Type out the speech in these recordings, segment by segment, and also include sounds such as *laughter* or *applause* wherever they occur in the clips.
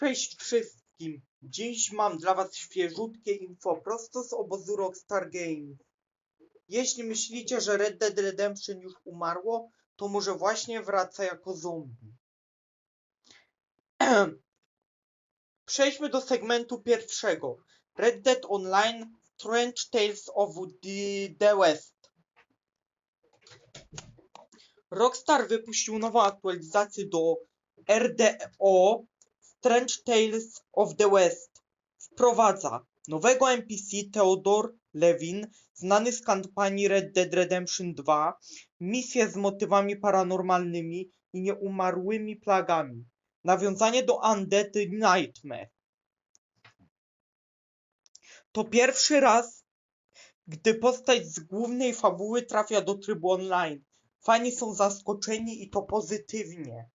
Cześć wszystkim! Dziś mam dla was świeżutkie info prosto z obozu Rockstar Games. Jeśli myślicie, że Red Dead Redemption już umarło, to może właśnie wraca jako zombie. *clears throat* Przejdźmy do segmentu pierwszego. Red Dead Online Strange Tales of the, West. Rockstar wypuścił nową aktualizację do RDO Strange Tales of the West. Wprowadza nowego NPC Theodore Levin, znany z kampanii Red Dead Redemption 2, misje z motywami paranormalnymi i nieumarłymi plagami. Nawiązanie do Undead Nightmare. To pierwszy raz, gdy postać z głównej fabuły trafia do trybu online. Fani są zaskoczeni i to pozytywnie.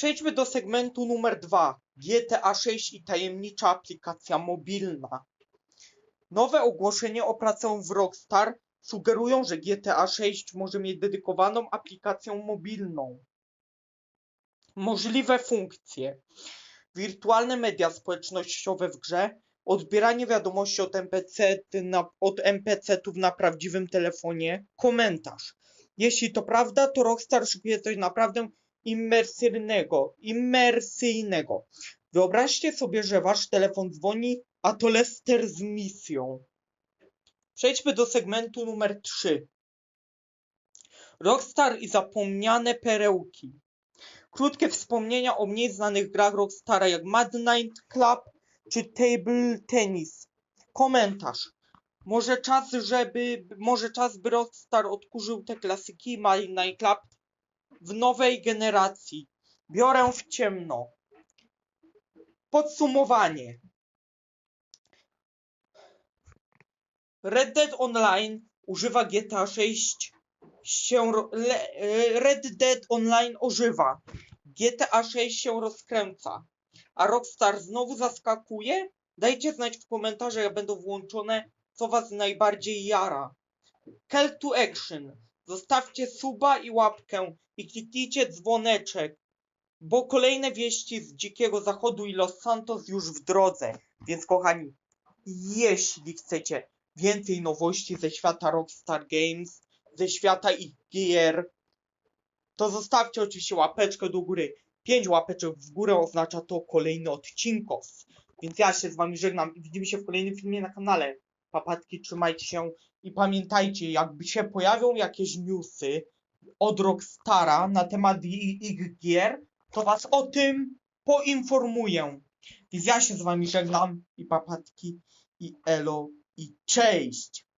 Przejdźmy do segmentu numer 2. GTA 6 i tajemnicza aplikacja mobilna. Nowe ogłoszenie o pracę w Rockstar sugerują, że GTA 6 może mieć dedykowaną aplikację mobilną. Możliwe funkcje. Wirtualne media społecznościowe w grze, odbieranie wiadomości od NPC na, od NPC-ów na prawdziwym telefonie, komentarz. Jeśli to prawda, to Rockstar szykuje coś naprawdę imersyjnego, imersyjnego. Wyobraźcie sobie, że wasz telefon dzwoni, a to Lester z misją. Przejdźmy do segmentu numer 3. Rockstar i zapomniane perełki. Krótkie wspomnienia o mniej znanych grach Rockstara jak Mad Night Club czy Table Tennis. Komentarz. Może czas, żeby, może czas by Rockstar odkurzył te klasyki Mad Night Club w nowej generacji. Biorę w ciemno. Podsumowanie. Red Dead Online używa GTA 6 się le, Red Dead Online ożywa. GTA 6 się rozkręca. A Rockstar znowu zaskakuje? Dajcie znać w komentarzach, jak będą włączone, co was najbardziej jara. Call to action. Zostawcie suba i łapkę i kliknijcie dzwoneczek, bo kolejne wieści z Dzikiego Zachodu i Los Santos już w drodze. Więc kochani, jeśli chcecie więcej nowości ze świata Rockstar Games, ze świata ich gier, to zostawcie oczywiście łapeczkę do góry. Pięć łapeczek w górę oznacza to kolejny odcinków. Więc ja się z wami żegnam i widzimy się w kolejnym filmie na kanale. Papatki, trzymajcie się i pamiętajcie, jakby się pojawią jakieś newsy od Rockstara na temat ich gier, to was o tym poinformuję. Więc ja się z wami żegnam i papatki i elo i cześć!